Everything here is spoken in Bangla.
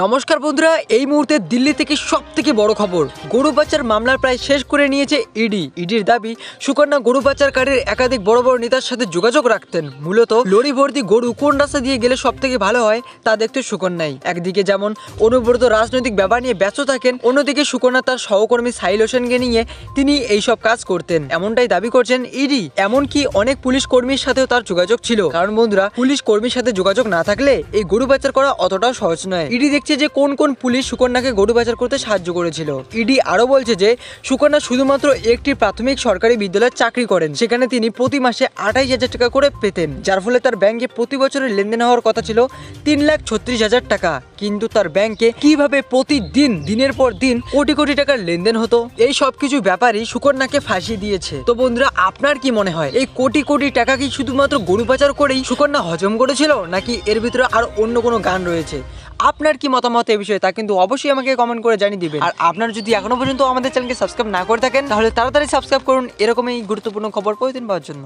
নমস্কার বন্ধুরা, এই মুহূর্তে দিল্লি থেকে সব থেকে বড় খবর। গরু বাচ্চার মামলার প্রায় শেষ করে নিয়েছে ইডি। ইডির দাবি, সুকন্যা গরু বাচ্চার কার্ডের একাধিক বড় বড় নেতার সাথে যোগাযোগ রাখতেন। মূলত লরি ভর্তি গরু কোন রাস্তা দিয়ে গেলে সব থেকে ভালো হয়, তা দেখতে সুকন্যাই। একদিকে যেমন, অনুব্রত রাজনৈতিক ব্যাপার নিয়ে ব্যস্ত থাকেন, অন্যদিকে সুকন্যা তার সহকর্মী সাহিল হোসেনকে নিয়ে তিনি এইসব কাজ করতেন। এমনটাই দাবি করছেন ইডি। এমনকি অনেক পুলিশ কর্মীর সাথেও তার যোগাযোগ ছিল। কারণ বন্ধুরা, পুলিশ কর্মীর সাথে যোগাযোগ না থাকলে এই গরু পাচার করা অতটাও সহজ নয়। ইডি দেখছে যে কোন কোন পুলিশ সুকন্যাকে গরু পাচার করতে সাহায্য করেছিল। ইডি আরও বলছে যে, সুকন্যা শুধুমাত্র একটি প্রাথমিক সরকারি বিদ্যালয়ে চাকরি করেন। সেখানে তিনি প্রতি মাসে আঠাইশ হাজার টাকা করে পেতেন। যার ফলে তার ব্যাংকে প্রতি বছরের লেনদেন হওয়ার কথা ছিল তিন লাখ ছত্রিশ হাজার টাকা। কিন্তু তার ব্যাংকে কীভাবে প্রতিদিন, দিনের পর দিন কোটি কোটি টাকার লেনদেন হতো? এই সব কিছু ব্যাপারই সুকন্যাকে ফাঁসি দিয়েছে। তো বন্ধুরা, আপনার কি মনে হয়, এই কোটি কোটি টাকা কি শুধুমাত্র গরু পাচার করেই সুকন্যা হজম করেছিল, নাকি এর ভিতরে আর অন্য কোনো গান রয়েছে? আপনার কি মতামত এই বিষয়ে তা কিন্তু অবশ্যই আমাকে কমেন্ট করে জানিয়ে দিবেন। আর আপনারা যদি এখনও পর্যন্ত আমাদের চ্যানেলকে সাবস্ক্রাইব না করে থাকেন, তাহলে তাড়াতাড়ি সাবস্ক্রাইব করুন। এরকমই গুরুত্বপূর্ণ খবর প্রতিদিন পাওয়ার জন্য।